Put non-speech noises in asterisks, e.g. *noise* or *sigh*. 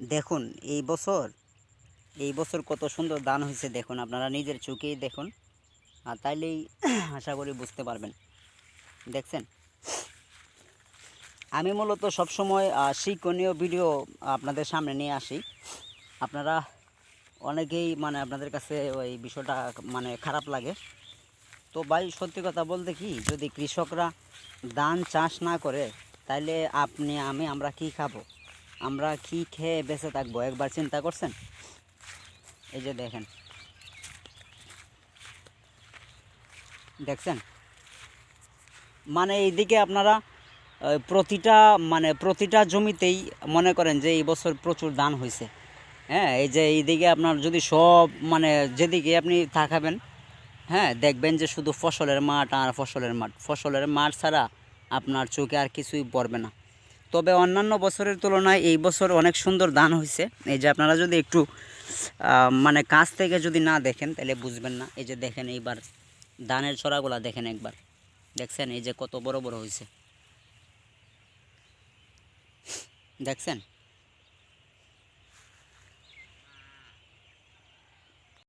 দেখুন, এই বছর এই বছর কত সুন্দর দান হয়েছে দেখুন, আপনারা নিজের চোখেই দেখুন। আর তাইলেই *clears throat* আশা করি বুঝতে পারবেন। দেখছেন? আমি মূলত সবসময় শিক্ষণীয় ভিডিও আপনাদের সামনে নিয়ে আসি। আপনারা অনেকেই মানে আপনাদের কাছে ওই বিষয়টা মানে খারাপ লাগে। তো ভাই, সত্যি কথা বলতে কি, যদি কৃষকরা ধান চাষ না করে তাহলে আপনি, আমি, আমরা কি খাব? আমরা কি খেয়ে বেঁচে থাকব? একবার চিন্তা করছেন? এই যে দেখেন। দেখছেন? মানে এইদিকে আপনারা প্রতিটা মানে প্রতিটা জমিতেই মনে করেন যে এই বছর প্রচুর ধান হয়েছে। হ্যাঁ এই যে এইদিকে আপনার যদি সব মানে যেদিকে আপনি থাকাবেন হ্যাঁ দেখবেন যে শুধু ফসলের মাঠ আর ফসলের মাঠ। ফসলের মাঠ ছাড়া আপনার চোখে আর কিছুই পড়বে না। তবে অন্যান্য বছরের তুলনায় এই বছর অনেক সুন্দর দান হয়েছে। এই যে আপনারা যদি একটু মানে কাছ থেকে যদি না দেখেন, তাহলে বুঝবেন না। এই যে দেখেন এইবার, ধানের ছড়াগুলা দেখেন একবার। দেখছেন? এই যে কত বড় বড় হয়েছে। দেখছেন?